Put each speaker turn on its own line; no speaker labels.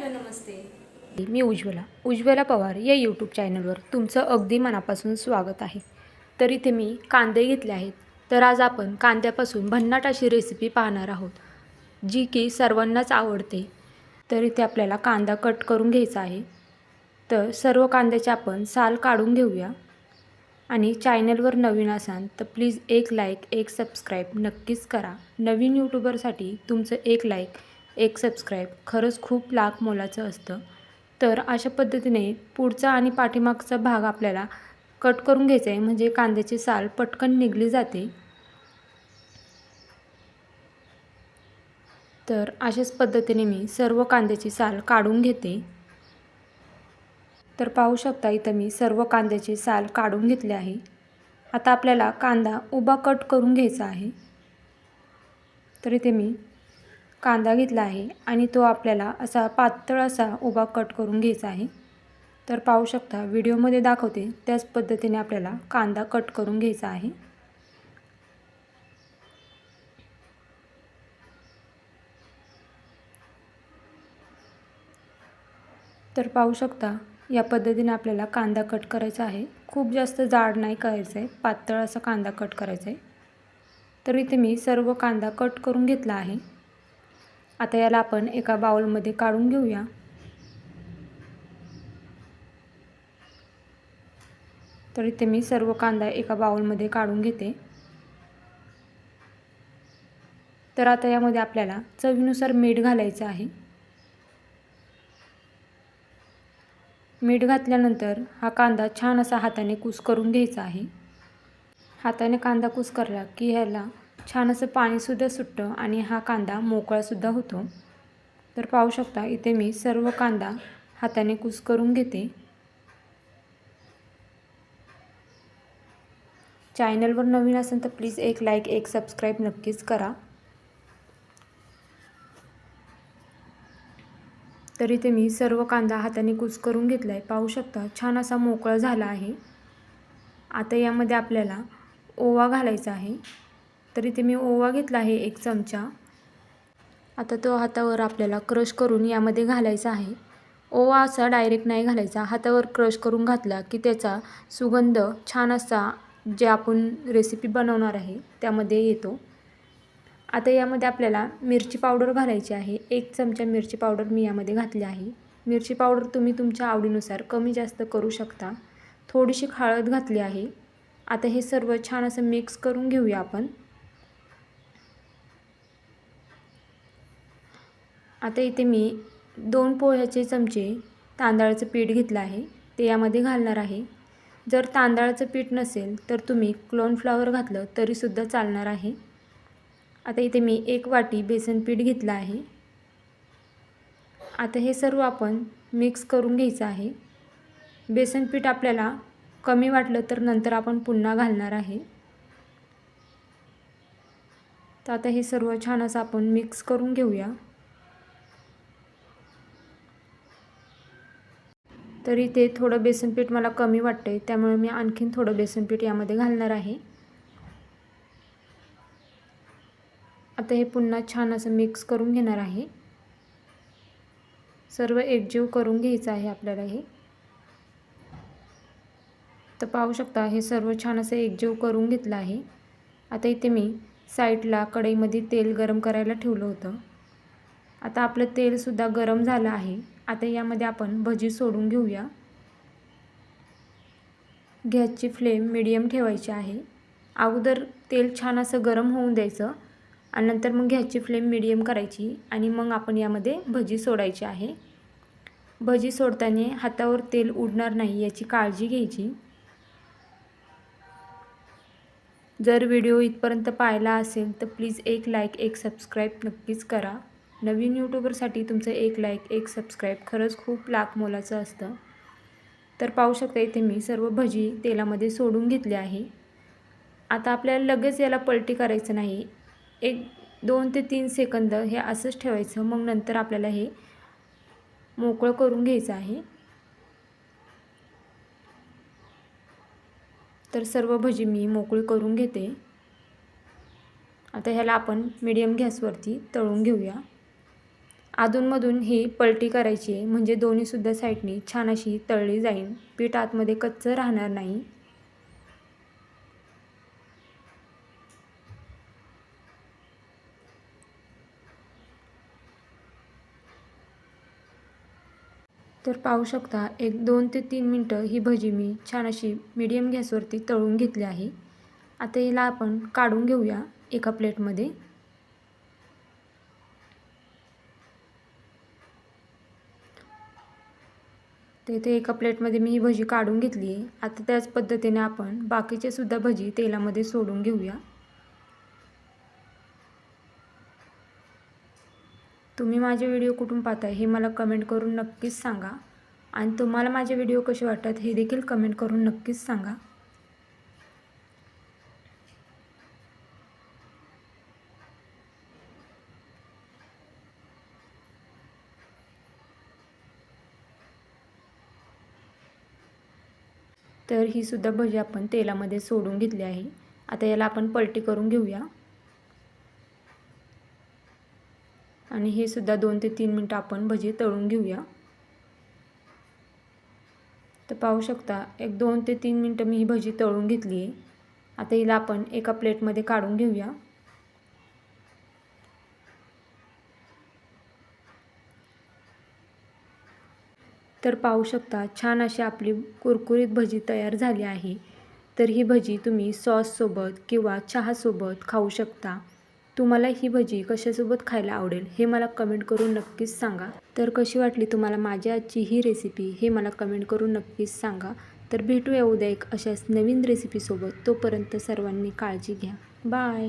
Hello नमस्ते.
मी उज्ज्वला उज्ज्वला पवार या YouTube चॅनलवर तुमचं अगदी मनापासून स्वागत आहे. तर इथे मी कांदे घेतले आहेत. तर आज आपण कांद्यापासून भन्नाट अशी रेसिपी पाहणार आहोत जी की सर्वांनाच आवडते. तर इथे आपल्याला कांदा कट करून घ्यायचा आहे. तर सर्व कांद्याचे आपण साल काढून घेऊया. आणि चॅनलवर नवीन असाल तर प्लीज एक लाईक एक सबस्क्राईब नक्कीच करा. नवीन यूट्यूबरसाठी तुमचं एक लाईक एक सबस्क्राईब खरंच खूप लाख मोलाचं असतं. तर अशा पद्धतीने पुढचा आणि पाठीमागचा भाग आपल्याला कट करून घ्यायचा आहे म्हणजे कांद्याची साल पटकन निघली जाते. तर अशाच पद्धतीने मी सर्व कांद्याची साल काढून घेते. तर पाहू शकता इथं मी सर्व कांद्याची साल काढून घेतली आहे. आता आपल्याला कांदा उभा कट करून घ्यायचा आहे. तर इथे मी कांदा घेतला आहे आणि तो आपल्याला असा पातळ असा उभा कट करून घ्यायचा आहे. तर पाहू शकता व्हिडिओमध्ये दाखवते त्याच पद्धतीने आपल्याला कांदा कट करून घ्यायचा आहे. तर पाहू शकता या पद्धतीने आपल्याला कांदा कट करायचा आहे. खूप जास्त जाड नाही करायचं आहे पातळ असा कांदा कट करायचा आहे. तर इथे मी सर्व कांदा कट करून घेतला आहे. आता याला आपण एका बाउलमध्ये काढून घेऊया. तर इथे मी सर्व कांदा एका बाउलमध्ये काढून घेते. तर आता यामध्ये आपल्याला चवीनुसार मीठ घालायचं आहे. मीठ घातल्यानंतर हा कांदा छान असा हाताने कूस करून घ्यायचा आहे. हाताने कांदा कूस करला की ह्याला छान असं पाणीसुद्धा सुटतं आणि हा कांदा मोकळासुद्धा होतो. तर पाहू शकता इथे मी सर्व कांदा हाताने कुस करून घेते. चॅनलवर नवीन असेल तर प्लीज एक लाईक एक सबस्क्राईब नक्कीच करा. तर इथे मी सर्व कांदा हाताने कूस करून घेतला आहे पाहू शकता छान असा मोकळा झाला आहे. आता यामध्ये आपल्याला ओवा घालायचा आहे. तर इथे मी ओवा घेतला आहे एक चमचा. आता तो हातावर आपल्याला क्रश करून यामध्ये घालायचा आहे. ओवा असा डायरेक्ट नाही घालायचा. हातावर क्रश करून घातला की त्याचा सुगंध छान असा जे आपण रेसिपी बनवणार आहे त्यामध्ये येतो. आता यामध्ये आपल्याला मिरची पावडर घालायची आहे. एक चमचा मिरची पावडर मी यामध्ये घातली आहे. मिरची पावडर तुम्ही तुमच्या आवडीनुसार कमी जास्त करू शकता. थोडीशी हळद घातली आहे. आता हे सर्व छान असं मिक्स करून घेऊया आपण. आता इथे मी दोन पोह्याचे चमचे तांदळाचं पीठ घेतलं आहे. ते यामध्ये घालणार आहे. जर तांदळाचं पीठ नसेल तर तुम्ही क्लोन फ्लावर घातलं तरीसुद्धा चालणार आहे. आता इथे मी एक वाटी बेसन पीठ घेतलं आहे. आता हे सर्व आपण मिक्स करून घ्यायचं आहे. बेसन पीठ आपल्याला कमी वाटलं तर नंतर आपण पुन्हा घालणार आहे. तर आता हे सर्व छान असं आपण मिक्स करून घेऊया. तरी ते थोडं बेसनपीठ मला कमी वाटतं आहे त्यामुळे मी आणखीन थोडं बेसनपीठ यामध्ये घालणार आहे. आता हे पुन्हा छान असं मिक्स करून घेणार आहे. सर्व एकजीव करून घ्यायचं आहे आपल्याला हे. तर पाहू शकता हे सर्व छान असं एकजीव करून घेतलं आहे. आता इथे मी साईडला कढईमध्ये तेल गरम करायला ठेवलं होतं. आता आपलं तेलसुद्धा गरम झालं आहे. आता यामध्ये आपण भजी सोडून घेऊया. गॅसची फ्लेम मिडियम ठेवायची आहे. अगोदर तेल छान असं गरम होऊन द्यायचं आणि नंतर मग गॅसची फ्लेम मिडियम करायची आणि मग आपण यामध्ये भजी सोडायची आहे. भजी सोडताना हातावर तेल उडणार नाही याची काळजी घ्यायची. जर व्हिडिओ इथपर्यंत पाहिला असेल तर प्लीज एक लाईक एक सबस्क्राईब नक्कीच करा. नवीन यूट्यूबरसाठी तुमचं एक लाईक एक सबस्क्राईब खरंच खूप लाख मोलाचं असतं. तर पाहू शकता इथे मी सर्व भजी तेलामध्ये सोडून घेतले आहे. आता आपल्याला लगेच याला पलटी करायचं नाही. एक दोन ते तीन सेकंद हे असंच ठेवायचं मग नंतर आपल्याला हे मोकळं करून घ्यायचं आहे. तर सर्व भजी मी मोकळी करून घेते. आता ह्याला आपण मीडियम गॅसवरती तळून घेऊया. अधूनमधून ही पलटी करायची आहे. म्हणजे दोन्हीसुद्धा साईडनी छान अशी तळली जाईल. पीठ आतमध्ये कच्चं राहणार नाही. तर पाहू शकता एक दोन ते तीन मिनटं ही भजी मी छान अशी मीडियम गॅसवरती तळून घेतली आहे. आता हिला आपण काढून घेऊया एका प्लेटमध्ये तर इथे एका प्लेटमध्ये मी ही भजी काढून घेतली. आहे आता त्याच पद्धतीने आपण बाकीचे सुद्धा भजी तेलामध्ये सोडून घेऊया. तुम्ही माझे व्हिडिओ कुठून पाहताय हे मला कमेंट करून नक्कीच सांगा. आणि तुम्हाला माझे व्हिडिओ कसे वाटतात हे देखील कमेंट करून नक्कीच सांगा. तर ही सुद्धा भजी आपण तेलामध्ये सोडून घेतली आहे. आता याला आपण पलटी करून घेऊया. आणि हे सुद्धा दोन ते तीन मिनटं आपण भजी तळून घेऊया. तर पाहू शकता एक दोन ते तीन मिनटं मी ही भजी तळून घेतली आहे. आता हिला आपण एका प्लेटमध्ये काढून घेऊया. तर पाहू शकता छान अशी आपली कुरकुरीत भजी तयार झाली आहे. तर ही भजी तुम्ही सॉससोबत किंवा चहासोबत खाऊ शकता. तुम्हाला ही भजी कशासोबत खायला आवडेल हे मला कमेंट करून नक्कीच सांगा. तर कशी वाटली तुम्हाला माझ्या आजची ही रेसिपी हे मला कमेंट करून नक्कीच सांगा. तर भेटूया उद्या एक अशाच नवीन रेसिपीसोबत तोपर्यंत सर्वांनी काळजी घ्या. बाय